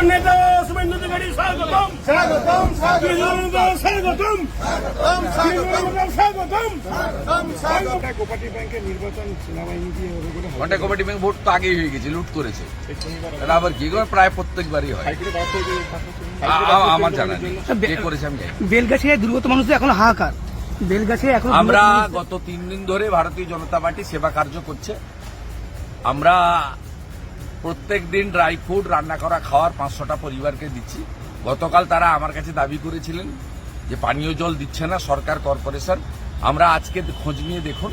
প্রাক্তন নেতা শুভেন্দু অধিকারী স্বাগতম। স্বাগতম স্বাগতম। স্বাগতম। ঘণ্টা ব্যাংক ভোট তো আগেই হয়ে গেছে লুট করেছে। এটা আবার কি করে প্রায় প্রত্যেকবারই হয়। আমার জানা নেই। কে করেছে আমি দুর্গত মানুষদের এখন হাহাকার। এখন আমরা গত তিন দিন ধরে ভারতীয় জনতা পার্টি সেবা কার্য করছে। আমরা প্রত্যেক দিন ড্রাই ফুড রান্না করা খাওয়ার পাঁচশোটা পরিবারকে দিচ্ছি। গতকাল তারা আমার কাছে দাবি করেছিলেন যে পানীয় জল দিচ্ছে না সরকার কর্পোরেশন। আমরা আজকে খোঁজ নিয়ে দেখুন,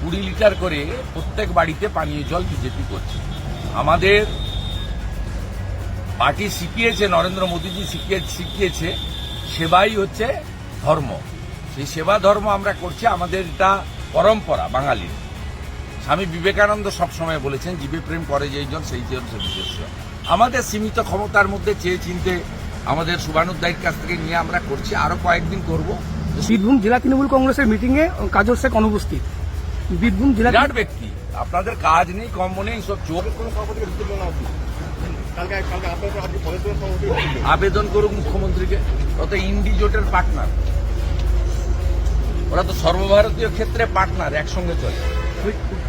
কুড়ি লিটার করে প্রত্যেক বাড়িতে পানীয় জল বিজেপি করছে। আমাদের পার্টি শিখিয়েছে, নরেন্দ্র মোদীজি শিখিয়ে শিখিয়েছে, সেবাই হচ্ছে ধর্ম। সেই সেবা ধর্ম আমরা করছি, আমাদের এটা পরম্পরা বাঙালির। স্বামী বিবেকানন্দ সবসময় বলেছেন জীবে প্রেম করে যেই জন সেই জন সে নিজস্ব। আমাদের সীমিত ক্ষমতার মধ্যে চেয়ে চিনতে আমাদের শুভানুদ্দায়ীর কাছ থেকে নিয়ে আমরা করছি আরও কয়েকদিন করব। বীরভূম জেলা তৃণমূল কংগ্রেসের মিটিং এ কাজল শেখ অনুপস্থিত। বীরভূম জেলা বিরাট ব্যক্তি আপনাদের কাজ নেই কম নেই সব চোখ। আবেদন করুক মুখ্যমন্ত্রীকে কত ইন্ডি জোটের পার্টনার ওরা তো সর্বভারতীয় ক্ষেত্রে পার্টনার একসঙ্গে চলে।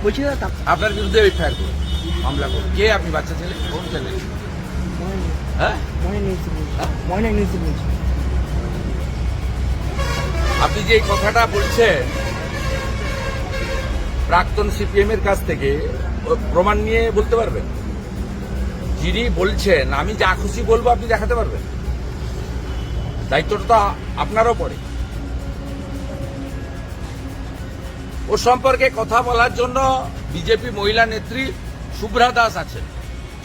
বলছি দাদা আপনার বিরুদ্ধে এফআইআর করুন মামলা করুন কে আপনি বাচ্চা ছেলে? কোন ছেলে? হ্যাঁ? আপনি যে কথাটা বলছেন প্রাক্তন সিপিএম এর কাছ থেকে প্রমাণ নিয়ে বলতে পারবেন? যিনি বলছেন আমি যা খুশি বলব আপনি দেখাতে পারবেন? দায়িত্বটা তো আপনারও পড়ে। ওর সম্পর্কে কথা বলার জন্য বিজেপি মহিলা নেত্রী শুভ্রা দাস আছেন।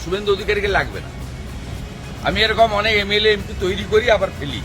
শুভেন্দু অধিকারীকে লাগবে না। আমি এরকম অনেক এমএলএ, এমপি তৈরি করি, আবার ফেলি।